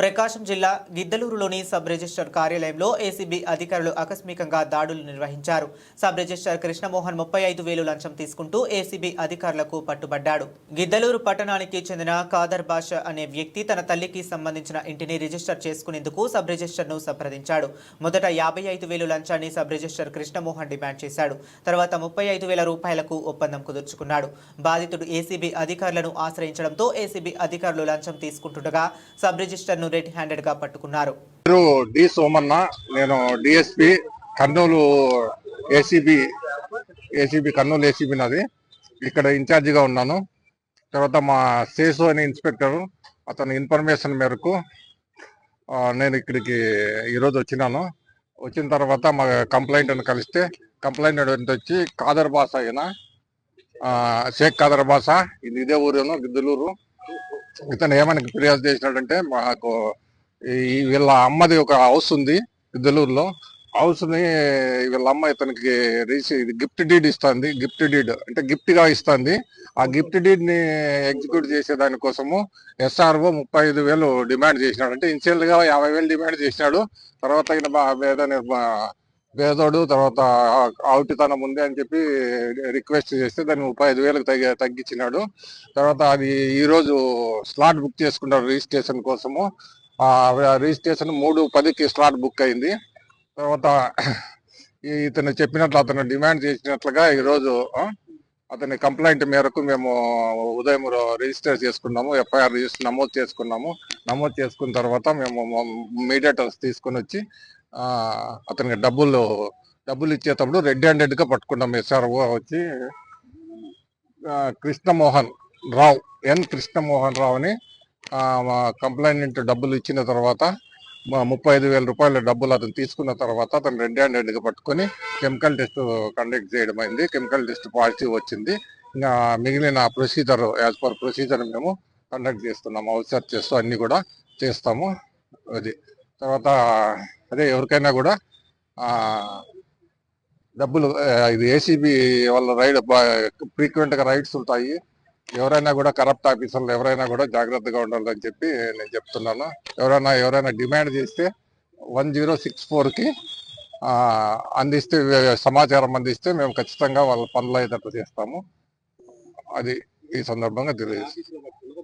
ప్రకాశం జిల్లా గిద్దలూరులోని sub register కార్యాలయంలో ఏసీబీ అధికారులు ఆకస్మికంగా దాడులు నిర్వహించారు. సబ్ రిజిస్టర్ కృష్ణమోహన్ ముప్పై ఐదు వేలు లంచం తీసుకుంటూ ఏసీబీ అధికారులకు పట్టుబడ్డాడు. గిద్దలూరు పట్టణానికి చెందిన కాదర్ బాషా అనే వ్యక్తి తన తల్లికి సంబంధించిన ఇంటిని రిజిస్టర్ చేసుకునేందుకు సబ్ రిజిస్టర్ను సంప్రదించాడు. మొదట యాభై ఐదు వేలు లంచాన్ని సబ్ రిజిస్టర్ కృష్ణమోహన్ డిమాండ్ చేశాడు. తర్వాత ముప్పై ఐదు వేల రూపాయలకు ఒప్పందం కుదుర్చుకున్నాడు. బాధితుడు ఏసీబీ అధికారులను ఆశ్రయించడంతో ఏసీబీ అధికారులు లంచం తీసుకుంటుండగా సబ్ రిజిస్టర్ను రెడ్ హ్యాండెడ్గా పట్టుకున్నారు. డి సోమన్న నేను DSP Kurnool ACB ACB Kurnool ACB నాది. ఇక్కడ ఇన్ఛార్జిగా ఉన్నాను. తర్వాత మా సేసు అనే ఇన్స్పెక్టర్ అతని ఇన్ఫర్మేషన్ మేరకు నేను ఇక్కడికి ఈరోజు వచ్చినాను. వచ్చిన తర్వాత మా కంప్లైంట్ అని కలిస్తే కంప్లైంట్ అంటే వచ్చి కాదర్ బాస అయినా షేక్ కాదర్ బాస ఇది ఇదే ఊరేను గిద్దలూరు. ఇతను ఏమని ఫిర్యాదు చేసినాడంటే మాకు ఈ వీళ్ళ అమ్మది ఒక హౌస్ ఉంది గిద్దలూరులో హౌస్ని వీళ్ళ అమ్మ ఇతనికి రీసి గిఫ్ట్ డీడ్ ఇస్తుంది. గిఫ్ట్ డీడ్ అంటే గిఫ్ట్గా ఇస్తుంది. ఆ గిఫ్ట్ డీడ్ని ఎగ్జిక్యూట్ చేసే దానికోసము ఎస్ఆర్ఓ ముప్పై ఐదు వేలు డిమాండ్ చేసినాడు. అంటే ఇనిషియల్గా యాభై వేలు డిమాండ్ చేసినాడు. తర్వాత ఈయన పేదోడు తర్వాత ఆవిటితనం ఉంది అని చెప్పి రిక్వెస్ట్ చేస్తే దాన్ని ముప్పై ఐదు వేలకు తగ్గి తగ్గించినాడు. తర్వాత అది ఈరోజు స్లాట్ బుక్ చేసుకున్నారు రిజిస్ట్రేషన్ కోసము. రిజిస్ట్రేషన్ మూడు పదికి స్లాట్ బుక్ అయింది. తర్వాత ఈ- ఇతను చెప్పినట్లు అతను డిమాండ్ చేసినట్లుగా ఈరోజు అతని కంప్లైంట్ మేరకు మేము ఉదయం రిజిస్టర్ చేసుకున్నాము ఎఫ్ఐఆర్ రిజిస్టర్ నమోదు చేసుకున్నాము. నమోదు చేసుకున్న తర్వాత మేము మీడియేటర్స్ తీసుకొని వచ్చి అతనికి డబ్బులు డబ్బులు ఇచ్చేటప్పుడు రెడ్ హ్యాండెడ్గా పట్టుకున్నాం ఎస్ఆర్ఓ వచ్చి కృష్ణమోహన్ రావు ఎన్ కృష్ణమోహన్ రావు అని కంప్లైంట్ డబ్బులు ఇచ్చిన తర్వాత ముప్పై ఐదు వేల రూపాయల డబ్బులు అతను తీసుకున్న తర్వాత అతను రెడ్ హ్యాండెడ్గా పట్టుకొని కెమికల్ టెస్ట్ కండక్ట్ చేయడం అయింది. కెమికల్ టెస్ట్ పాజిటివ్ వచ్చింది. ఇంకా మిగిలిన ప్రొసీజర్ యాజ్ పర్ ప్రొసీజర్ మేము కండక్ట్ చేస్తున్నాము హౌస్ చేస్తూ అన్నీ కూడా చేస్తాము. అది తర్వాత అదే ఎవరికైనా కూడా డబ్బులు ఇది ఏసీబీ వాళ్ళ రైడ్ ఫ్రీక్వెంట్గా రైడ్స్ ఉంటాయి. ఎవరైనా కూడా కరప్ట్ ఆఫీసర్లు ఎవరైనా కూడా జాగ్రత్తగా ఉండాలని చెప్పి నేను చెప్తున్నాను. ఎవరైనా ఎవరైనా డిమాండ్ చేస్తే వన్ జీరో సిక్స్ ఫోర్కి అందిస్తే సమాచారం అందిస్తే మేము ఖచ్చితంగా వాళ్ళ పనులు అయ్యేటట్టు చేస్తాము. అది ఈ సందర్భంగా తెలియజేస్తాం